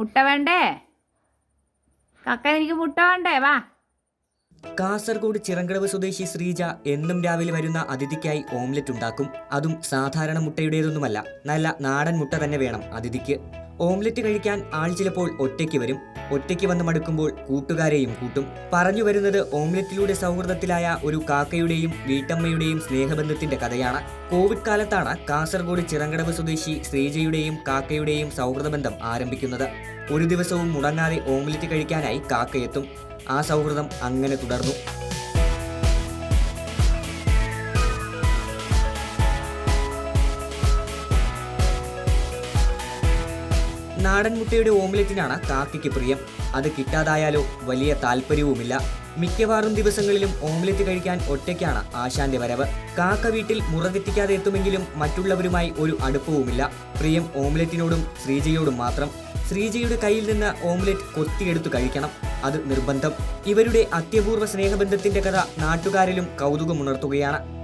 മുട്ട വേണ്ടേ? കക്ക എനിക്ക് മുട്ട വേണ്ടേ? വാ. കാസർഗോഡ് ചിറങ്കടവ് സ്വദേശി ശ്രീജ എന്നും രാവിലെ വരുന്ന അതിഥിക്കായി ഓംലെറ്റ് ഉണ്ടാക്കും. അതും സാധാരണ മുട്ടയുടേതൊന്നുമല്ല. നല്ല നാടൻ മുട്ട തന്നെ വേണം അതിഥിക്ക്. ഓംലെറ്റ് കഴിക്കാൻ ആൾ ചിലപ്പോൾ ഒറ്റയ്ക്ക് വരും. ഒറ്റയ്ക്ക് വന്ന് മടുക്കുമ്പോൾ കൂട്ടുകാരെയും കൂട്ടും. പറഞ്ഞു വരുന്നത് ഓംലെറ്റിലൂടെ സൗഹൃദത്തിലായ ഒരു കാക്കയുടെയും വീട്ടമ്മയുടെയും സ്നേഹബന്ധത്തിന്റെ കഥയാണ്. കോവിഡ് കാലത്താണ് കാസർഗോഡ് ചിറങ്കടവ് സ്വദേശി ശ്രീജയുടെയും കാക്കയുടെയും സൗഹൃദബന്ധം ആരംഭിക്കുന്നത്. ഒരു ദിവസവും മുടങ്ങാതെ ഓംലെറ്റ് കഴിക്കാനായി കാക്കയെത്തും. ആ സൗഹൃദം അങ്ങനെ തുടർന്നു. നാടൻ മുട്ടയുടെ ഓംലെറ്റിനാണ് കാക്കയ്ക്ക് പ്രിയം. അത് കിട്ടാതായാലോ വലിയ താല്പര്യവുമില്ല. മിക്കവാറും ദിവസങ്ങളിലും ഓംലെറ്റ് കഴിക്കാൻ ഒറ്റയ്ക്കാണ് ആശാന്റെ വരവ്. കാക്ക വീട്ടിൽ മുറകെത്തിക്കാതെ എത്തുമെങ്കിലും മറ്റുള്ളവരുമായി ഒരു അടുപ്പവുമില്ല. പ്രിയം ഓംലെറ്റിനോടും ശ്രീജയോടും മാത്രം. ശ്രീജയുടെ കയ്യിൽ നിന്ന് ഓംലെറ്റ് കൊത്തിയെടുത്തു കഴിക്കണം. അത് നിർബന്ധം. ഇവരുടെ അത്യപൂർവ സ്നേഹബന്ധത്തിന്റെ കഥ നാട്ടുകാരിലും കൗതുകമുണർത്തുകയാണ്.